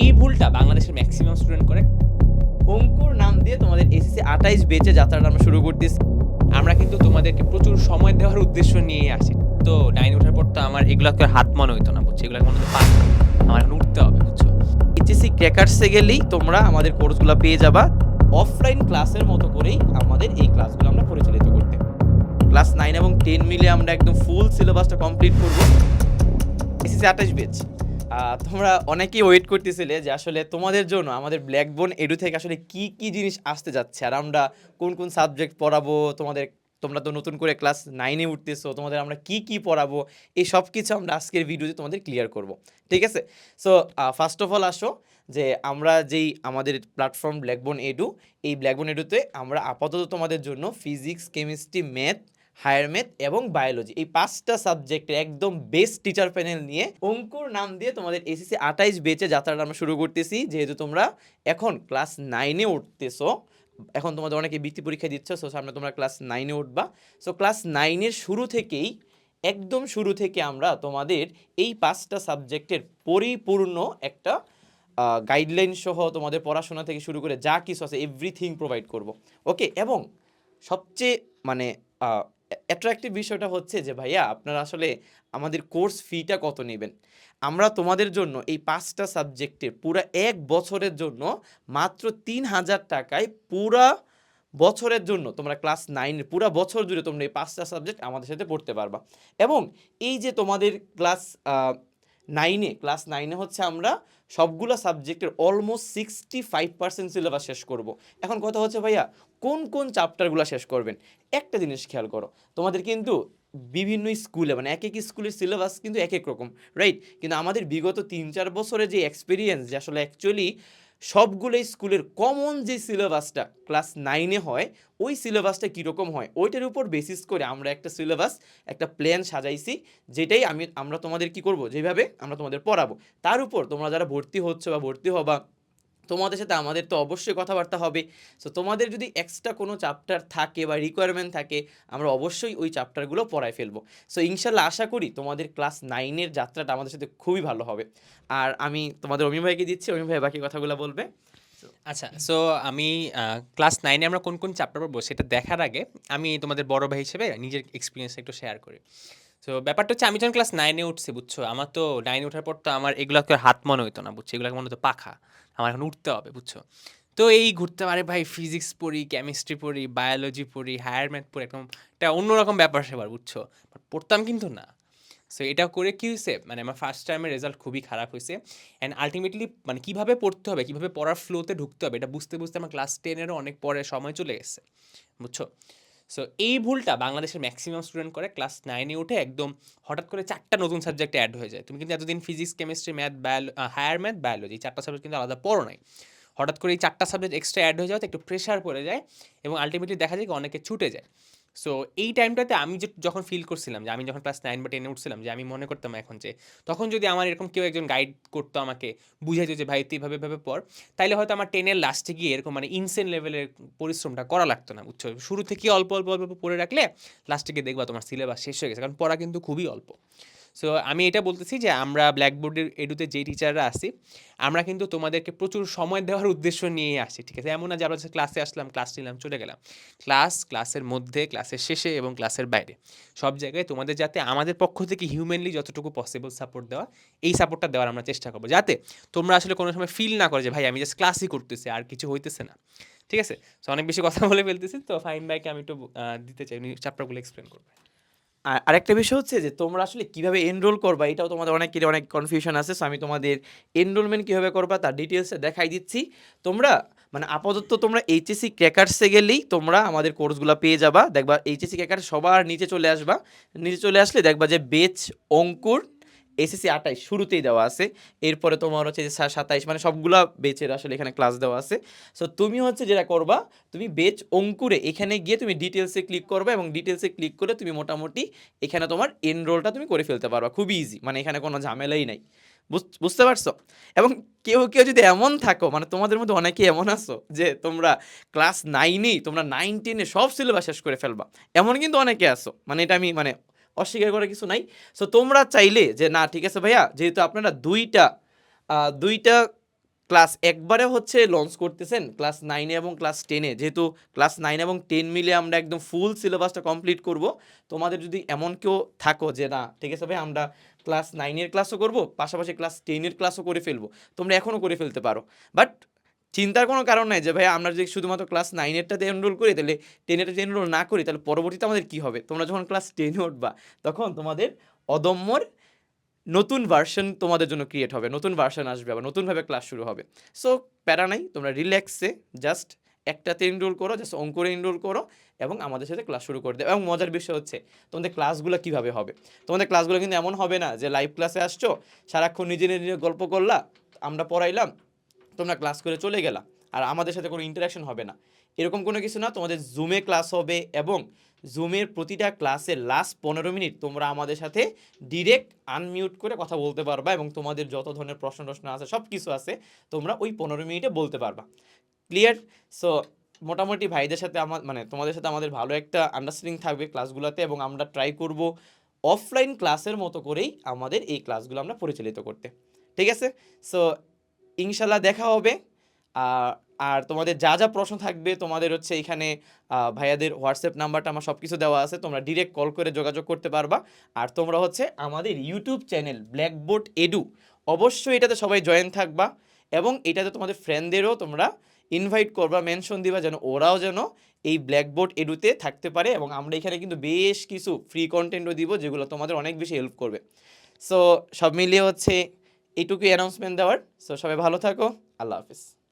এই ভুলটা বাংলাদেশের ম্যাক্সিমাম স্টুডেন্ট করে। অঙ্কুর নাম দিয়ে তোমাদের এসএসসি আঠাইশ বেচে যাত্রাটা আমরা শুরু করতেছি। আমরা কিন্তু তোমাদেরকে প্রচুর সময় দেওয়ার উদ্দেশ্য নিয়ে আসি। তো নাইন ওঠার পর তো আমার এগুলো করে হাত মনে হইতো না বুঝছ? এগুলো মনে হতো পাক আমার এখন উঠতে হবে বুঝছ? এইচএসসি ক্র্যাকার্সে গেলেই তোমরা আমাদের কোর্সগুলো পেয়ে যাবা। অফলাইন ক্লাসের মতো করেই আমাদের এই ক্লাসগুলো আমরা পরিচালিত করতে। ক্লাস নাইন এবং টেন মিলে আমরা একদম ফুল সিলেবাসটা কমপ্লিট করব। এসএসসি আঠাশ বেচ তোমরা অনেকেই ওয়েট করতেছিলে যে আসলে তোমাদের জন্য আমাদের ব্ল্যাকবোন এডু থেকে আসলে কি কি জিনিস আসতে যাচ্ছে? আর আমরা কোন কোন সাবজেক্ট পড়াবো? তোমাদের, তোমরা তো নতুন করে ক্লাস নাইনে উঠতেছো, তোমাদের আমরা কি কি পড়াবো? এই সব কিছু আমরা আজকের ভিডিওতে তোমাদের ক্লিয়ার করব। ঠিক আছে? সো ফার্স্ট অফ অল আসো যে আমরা যেই আমাদের প্ল্যাটফর্ম ব্ল্যাকবোন এডু এই ব্ল্যাকবোন এডুতে আমরা আপাতত তোমাদের জন্য physics chemistry math higher math এবং বায়োলজি। এই পাঁচটা সাবজেক্টের একদম বেস্ট টিচার প্যানেল নিয়ে অঙ্কুর নাম দিয়ে তোমাদের এসএসসি আঠাইশ বেচে যাত্রাটা আমরা শুরু করতেছি। যেহেতু তোমরা এখন ক্লাস নাইনে উঠতেছো, এখন তোমাদের অনেকে বৃত্তি পরীক্ষা দিচ্ছ সো সামনে তোমরা ক্লাস নাইনে উঠবা। সো ক্লাস নাইনের শুরু থেকেই, একদম শুরু থেকে আমরা তোমাদের এই পাঁচটা সাবজেক্টের পরিপূর্ণ একটা গাইডলাইন সহ তোমাদের পড়াশোনা থেকে শুরু করে যা কিছু আছে এভরিথিং প্রোভাইড করব। ওকে এবং সবচেয়ে মানে অ্যাট্রাকটিভ বিষয়টা হচ্ছে যে, ভাইয়া, আপনারা আসলে আমাদের কোর্স ফিটা কত নেবেন? আমরা তোমাদের জন্য এই পাঁচটা সাবজেক্টে পুরো এক বছরের জন্য মাত্র তিন হাজার টাকায় পুরা বছরের জন্য তোমরা ক্লাস নাইনের পুরো বছর জুড়ে তোমরা এই পাঁচটা সাবজেক্ট আমাদের সাথে পড়তে পারবা। এবং এই যে তোমাদের ক্লাস নাইনে, ক্লাস নাইনে হচ্ছে আমরা সবগুলো সাবজেক্টের almost sixty five percent syllabus শেষ করব। এখন কথা হচ্ছে ভাইয়া, কোন কোন চ্যাপ্টারগুলো শেষ করবেন? একটা জিনিস খেয়াল করো, তোমাদের কিন্তু বিভিন্ন স্কুলে মানে এক এক স্কুলের সিলেবাস কিন্তু এক এক রকম রাইট কিন্তু আমাদের বিগত তিন, চার বছরের যে এক্সপিরিয়েন্স যে আসলে অ্যাকচুয়ালি সবগুলো স্কুলের কমন যে সিলেবাসটা ক্লাস নাইনে হয়, ওই সিলেবাসটা কীরকম হয়? ওইটার উপর বেসিস করে আমরা একটা সিলেবাস একটা প্ল্যান সাজাইছি, যেটাই আমি, আমরা তোমাদের কি করব? যেভাবে আমরা তোমাদের পড়াবো। তার উপর তোমরা যারা ভর্তি হচ্ছে বা ভর্তি হবা তোমাদের সাথে আমাদের তো অবশ্যই কথাবার্তা হবে। সো তোমাদের যদি এক্সট্রা কোনো চ্যাপ্টার থাকে বা রিকোয়ারমেন্ট থাকে, আমরা অবশ্যই ওই চ্যাপ্টারগুলো পড়ায় ফেলব। সো ইনশাল্লাহ আশা করি তোমাদের ক্লাস নাইনের যাত্রাটা আমাদের সাথে খুবই ভালো হবে। আর আমি তোমাদের অমি ভাইকে দিচ্ছি অমি ভাই বাকি কথাগুলো বলবে। আচ্ছা সো আমি ক্লাস নাইনে আমরা কোন কোন চ্যাপ্টার পড়ব সেটা দেখার আগে আমি তোমাদের বড় ভাই হিসেবে নিজের এক্সপিরিয়েন্স একটু শেয়ার করি। তো ব্যাপারটা হচ্ছে আমি যখন ক্লাস নাইনে উঠছি, বুঝছ? আমার তো নাইনে ওঠার পর তো আমার এগুলোকে হাত মনে হইতো না, বুঝছ? এগুলোকে মনে হতো পাখা। আমার এখন উঠতে হবে, বুঝছ? তো এই ঘুরতে পারে ভাই ফিজিক্স পড়ি কেমিস্ট্রি পড়ি বায়োলজি পড়ি হায়ার ম্যাথ পড়ি, একদম একটা অন্যরকম ব্যাপার সেবার, বুঝছ? পড়তাম কিন্তু না। সো এটা করে কী হয়েছে মানে আমার ফার্স্ট টাইমের রেজাল্ট খুবই খারাপ হয়েছে অ্যান্ড আলটিমেটলি মানে কীভাবে পড়তে হবে, কীভাবে পড়ার ফ্লোতে ঢুকতে হবে, এটা বুঝতে বুঝতে আমার ক্লাস টেনেরও অনেক পরে সময় চলে গেছে, বুঝছ? সো এই ভুলটা বাংলাদেশের ম্যাক্সিমাম স্টুডেন্ট করে ক্লাস নাইনে উঠে একদম হঠাৎ করে চারটা নতুন সাবজেক্ট অ্যাড হয়ে যায়। তুমি কিন্তু এতদিন ফিজিক্স কেমিস্ট্রি ম্যাথ বায়োলো হায়ার ম্যাথ বায়োলজি চারটা সাবজেক্ট কিন্তু আলাদা পড়ো নাই। হঠাৎ করে এই চারটা সাবজেক্ট এক্সট্রা অ্যাড হয়ে যাওয়াতে একটু প্রেশার পড়ে যায় এবং আলটিমেটলি দেখা যায় কি অনেকে ছুটে যায়। সো এই টাইমটাতে আমি যে, যখন ফিল করছিলাম যে, আমি যখন ক্লাস নাইন বা টেনে উঠছিলাম যে, আমি মনে করতাম এখন যে, তখন যদি আমার এরকম কেউ একজন গাইড করতো আমাকে, বুঝাইতো যে, ভাই, তুই ভাবে ভাবে পর তাইলে হয়তো আমার টেনের লাস্টে গিয়ে এরকম মানে ইনসেন লেভেলের পরিশ্রমটা করা লাগতো না, বুঝছ? শুরু থেকে অল্প অল্প অল্প পড়ে রাখলে লাস্টে গিয়ে দেখবা তোমার সিলেবাস শেষ হয়ে গেছে, কারণ পড়া কিন্তু খুবই অল্প। সো আমি এটা বলতেছি যে আমরা ব্ল্যাকবোর্ডের এডুতে যেই টিচাররা আসি আমরা কিন্তু তোমাদেরকে প্রচুর সময় দেওয়ার উদ্দেশ্য নিয়ে আসি ঠিক আছে? এমন না যে আমরা ক্লাসে আসলাম ক্লাস নিলাম, চলে গেলাম। ক্লাস ক্লাসের মধ্যে ক্লাসের শেষে এবং ক্লাসের বাইরে। সব জায়গায় তোমাদের যাতে আমাদের পক্ষ থেকে হিউম্যানলি যতটুকু পসিবল সাপোর্ট দেওয়া, এই সাপোর্টটা দেওয়ার আমরা চেষ্টা করব। যাতে তোমরা আসলে কোনো সময় ফিল না করে যে, ভাই, আমি জাস্ট ক্লাসই করতেছি, আর কিছু হইতেছে না। ঠিক আছে? সো অনেক বেশি কথা বলে ফেলতেছি, তো ফাইন ভাইকে আমি একটু দিতে চাই চ্যাপ্টারগুলো এক্সপ্লেন করবে। আর আরেকটা বিষয় হচ্ছে যে, তোমরা আসলে কীভাবে এনরোল করবা, এটাও তোমাদের অনেকেরই অনেক কনফিউশন আছে সো আমি তোমাদের এনরোলমেন্ট কীভাবে করবা তার ডিটেলসে দেখাই দিচ্ছি। তোমরা মানে আপাতত তোমরা এইচএসসি ক্র্যাকার্সে গেলেই তোমরা আমাদের কোর্সগুলো পেয়ে যাবা। দেখবা এইচএসসি ক্র্যাকার সবার নিচে চলে আসবা। নিচে চলে আসলে দেখবা যে বেচ অঙ্কুর এসএসসি আঠাইশ শুরুতেই দেওয়া আছে। এরপরে তোমার হচ্ছে যে সাতাইশ মানে সবগুলা বেচের আসলে এখানে ক্লাস দেওয়া আছে। সো তুমি হচ্ছে যেটা করবা, তুমি বেচ অঙ্কুরে এখানে গিয়ে তুমি ডিটেলসে ক্লিক করবে এবং ডিটেলসে ক্লিক করে তুমি মোটামুটি এখানে তোমার এনরোলটা তুমি করে ফেলতে পারবা। খুবই ইজি মানে এখানে কোনো ঝামেলাই নাই। বুঝতে পারছ? এবং কেউ কেউ যদি এমন থাকো মানে তোমাদের মধ্যে অনেকে এমন আছো যে তোমরা ক্লাস নাইনেই তোমরা নাইন টেনে সব সিলেবাস শেষ করে ফেলবা। এমন কিন্তু অনেকে আসো মানে এটা আমি মানে অস্বীকার করার কিছু নাই। সো তোমরা চাইলে যে, না, ঠিক আছে ভাইয়া, যেহেতু আপনারা দুইটা দুইটা ক্লাস একবারে হচ্ছে লঞ্চ করতেছেন, ক্লাস নাইনে এবং ক্লাস টেনে যেহেতু ক্লাস নাইন এবং টেন মিলে আমরা একদম ফুল সিলেবাসটা কমপ্লিট করব, তোমাদের যদি এমন কেউ থাকো যে, না, ঠিক আছে ভাই আমরা ক্লাস নাইনের ক্লাসও করব, পাশাপাশি ক্লাস টেনের ক্লাসও করে ফেলব। তোমরা এখনও করে ফেলতে পারো। বাট চিন্তার কোনো কারণ নাই যে ভাই আমরা যদি শুধুমাত্র ক্লাস নাইনেরটাতে এনরোল করি, তাহলে টেনেরটাতে এনরোল না করি, তাহলে পরবর্তীতে আমাদের কী হবে? তোমরা যখন ক্লাস টেনে উঠবা, তখন তোমাদের অদম্যর নতুন ভার্সন তোমাদের জন্য ক্রিয়েট হবে, নতুন ভার্সন আসবে আবার, নতুনভাবে ক্লাস শুরু হবে। সো প্যারা নাই, তোমরা রিল্যাক্সে জাস্ট একটাতে এনরোল করো জাস্ট অঙ্করে এনরোল করো এবং আমাদের সাথে ক্লাস শুরু করে দেবে এবং মজার বিষয় হচ্ছে, তোমাদের ক্লাসগুলো কীভাবে হবে? তোমাদের ক্লাসগুলো কিন্তু এমন হবে না যে লাইভ ক্লাসে আসছো, সারাক্ষণ নিজে নিজে গল্প করলা, আমরা পড়াইলাম তোমরা ক্লাস করে চলে গেলা, আর আমাদের সাথে কোনো ইন্টারাকশন হবে না। এরকম কোনো কিছু না, তোমাদের জুমে ক্লাস হবে এবং জুমের প্রতিটা ক্লাসের লাস্ট পনেরো মিনিট তোমরা আমাদের সাথে ডিরেক্ট আনমিউট করে কথা বলতে পারবা এবং তোমাদের যত ধরনের প্রশ্ন টশ্ন আছে সব কিছু আছে, তোমরা ওই পনেরো মিনিটে বলতে পারবা। ক্লিয়ার সো মোটামুটি ভাইদের সাথে আমার মানে তোমাদের সাথে আমাদের ভালো একটা আন্ডারস্ট্যান্ডিং থাকবে ক্লাসগুলোতে এবং আমরা ট্রাই করব অফলাইন ক্লাসের মতো করেই আমাদের এই ক্লাসগুলো আমরা পরিচালিত করতে। ঠিক আছে? সো ইনশাল্লাহ দেখা হবে। আর তোমাদের যা যা প্রশ্ন থাকবে, তোমাদের হচ্ছে এখানে ভাইয়াদের হোয়াটসঅ্যাপ নাম্বারটা আমার সব কিছু দেওয়া আছে, তোমরা ডিরেক্ট কল করে যোগাযোগ করতে পারবা। আর তোমরা হচ্ছে আমাদের ইউটিউব চ্যানেল ব্ল্যাকবোর্ড এডু অবশ্যই এটাতে সবাই জয়েন থাকবা এবং এটাতে তোমাদের ফ্রেন্ডদেরও তোমরা ইনভাইট করবা মেনশন দিবা যেন ওরাও যেন এই ব্ল্যাকবোর্ড এডুতে থাকতে পারে এবং আমরা এখানে কিন্তু বেশ কিছু ফ্রি কন্টেন্টও দিব যেগুলো তোমাদের অনেক বেশি হেল্প করবে। সো সব মিলিয়ে হচ্ছে এইটুকুই অ্যানাউন্সমেন্ট দেওয়ার। সো সবাই ভালো থাকো। আল্লাহ হাফিজ।